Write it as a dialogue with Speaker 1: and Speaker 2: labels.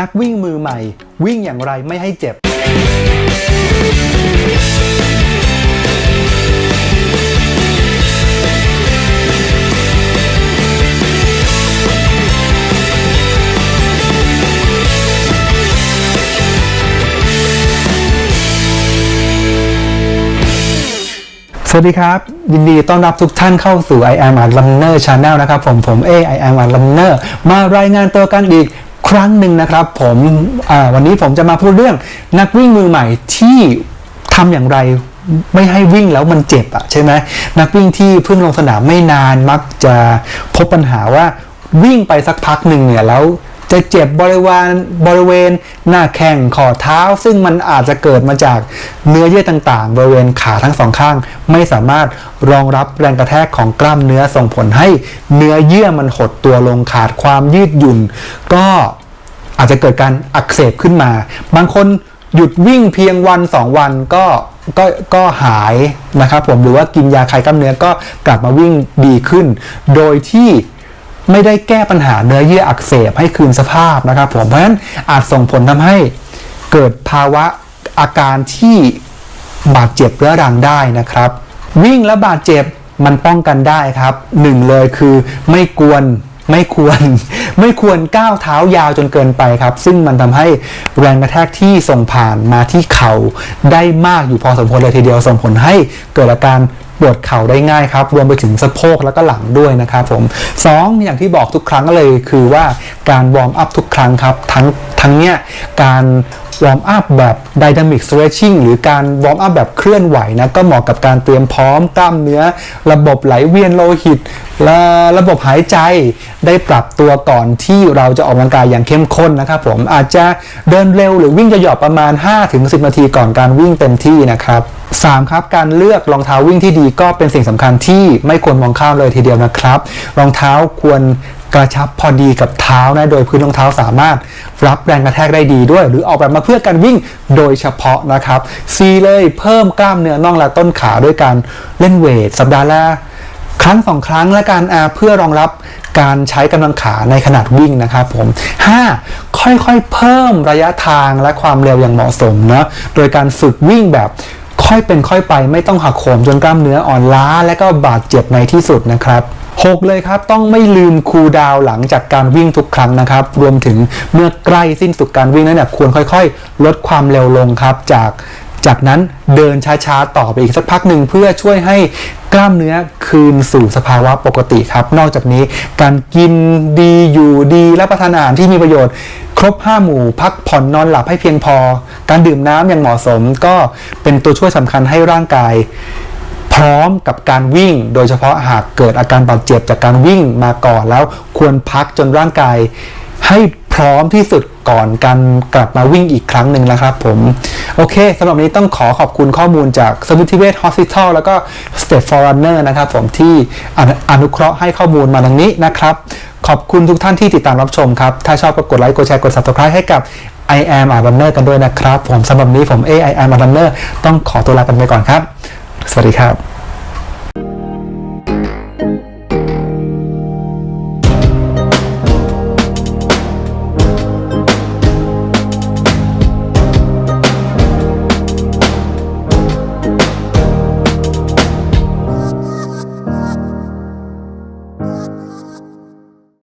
Speaker 1: นักวิ่งมือใหม่ วิ่งอย่างไรไม่ให้เจ็บ สวัสดีครับ ยินดีต้อนรับทุกท่านเข้าสู่ I am a runner channel นะครับ ผมผมเอ I am a runner มารายงานตัวกันอีก ครั้งหนึ่งนะครับผมวันนี้ผมจะมาพูดเรื่องนักวิ่งมือใหม่ที่ทำอย่างไรไม่ให้วิ่งแล้วมันเจ็บอะใช่ไหมนักวิ่งที่เพิ่งลงสนามไม่นานมักจะพบปัญหาว่าวิ่งไปสักพักหนึ่งเนี่ยแล้วจะเจ็บบริเวณบริเวณหน้าแข้งข้อเท้า ซึ่งมันอาจจะเกิดมาจากเนื้อเยื่อต่างๆ บริเวณขาทั้งสองข้าง ไม่สามารถรองรับแรงกระแทกของกล้ามเนื้อส่งผลให้เนื้อเยื่อมันหดตัวลงขาดความยืดหยุ่น ก็ อาจจะเกิดการอักเสบขึ้นมา บางคนหยุดวิ่งเพียงวันสองวันก็ก็ก็หายนะครับผมหรือว่ากินยาคลายกล้ามเนื้อก็กลับมาวิ่งดีขึ้น โดยที่ไม่ได้แก้ปัญหาเนื้อเยื่ออักเสบให้คืนสภาพนะครับผมเพราะฉะนั้นอาจส่งผลทำให้เกิดภาวะอาการที่บาดเจ็บเรื้อรังได้นะครับ วิ่งแล้วบาดเจ็บมันป้องกันได้ครับหนึ่งเลยคือไม่กวน ไม่ควรไม่ควรก้าวเท้ายาวจนเกินไปครับ ซึ่งมันทำให้แรงกระแทกที่ส่งผ่านมาที่เข่าได้มากอยู่พอสมควรเลยทีเดียวส่งผลให้เกิดอาการปวดเข่าได้ง่ายครับ รวมไปถึงสะโพกแล้วก็หลังด้วยนะครับผมสองอย่างที่บอกทุกครั้งเลยคือว่าการวอร์มอัพทุกครั้งครับ ทั้งทั้งเนี้ยการวอร์มอัพแบบ Dynamic Stretching หรือการวอร์มอัพแบบเคลื่อนไหวนะก็เหมาะกับการเตรียมพร้อมกล้ามเนื้อ ระบบไหลเวียนโลหิต และระบบหายใจได้ปรับตัวก่อนที่เราจะออกกำลังกายอย่างเข้มข้นนะครับผมอาจจะเดินเร็วหรือวิ่งจะหยอบประมาณ 5-10 นาทีก่อนการวิ่งเต็มที่นะครับ 3. ครับการเลือกรองเท้าวิ่งที่ดีก็เป็นสิ่งสำคัญที่ไม่ควรมองข้ามเลยทีเดียวนะครับ รองเท้าควร กระชับพอดีกับเท้านะโดยพื้นรองเท้าสามารถรับแรงกระแทกได้ดีด้วย หรือออกแบบมาเพื่อการวิ่งโดยเฉพาะนะครับ C เลยเพิ่มกล้ามเนื้อน่องและต้นขาด้วยการเล่นเวทสัปดาห์ละครั้งสองครั้งและการอาเพื่อรองรับการใช้กำลังขาในขนาดวิ่งนะครับผม 5. ค่อยๆ เพิ่มระยะทางและความเร็วอย่างเหมาะสมนะโดยการฝึกวิ่งแบบค่อยเป็นค่อยไปไม่ต้องหักโหมจนกล้ามเนื้ออ่อนล้า และก็บาดเจ็บในที่สุดนะครับ 6 เลยครับ ต้องไม่ลืมคูลดาวหลังจากการวิ่งทุกครั้งนะครับ รวมถึงเมื่อใกล้สิ้นสุดการวิ่งนั้นเนี่ยควรค่อยๆ ลดความเร็วลงครับ จากจากนั้นเดินช้าๆ ต่อไปอีกสักพักหนึ่งเพื่อช่วยให้กล้ามเนื้อคืนสู่สภาวะปกติครับ นอกจากนี้การกินดีอยู่ดีและประทานอาหารที่มีประโยชน์ครบ 5 หมู่ พักผ่อนนอนหลับให้เพียงพอ การดื่มน้ำอย่างเหมาะสมก็เป็นตัวช่วยสำคัญให้ร่างกาย พร้อมกับการวิ่ง โดยเฉพาะหากเกิดอาการบาดเจ็บจากการวิ่งมาก่อนแล้วควรพักจนร่างกาย ให้พร้อมที่สุดก่อนการกลับมาวิ่งอีกครั้งหนึ่งนะครับผม โอเคสำหรับวันนี้ต้องขอขอบคุณข้อมูลจากสมิติเวชฮอสพิทอลแล้วก็ State Forerunner นะครับผมที่อนุเคราะห์ให้ข้อมูลมาดังนี้นะครับ ขอบคุณทุกท่านที่ติดตามรับชมครับ ถ้าชอบก็กดไลค์กดแชร์กด subscribe ให้กับ I am a runner กันด้วยนะครับ ผมสำหรับวันนี้ผม A I am a runner ต้องขอตัวลากันไปก่อนครับ สวัสดีครับ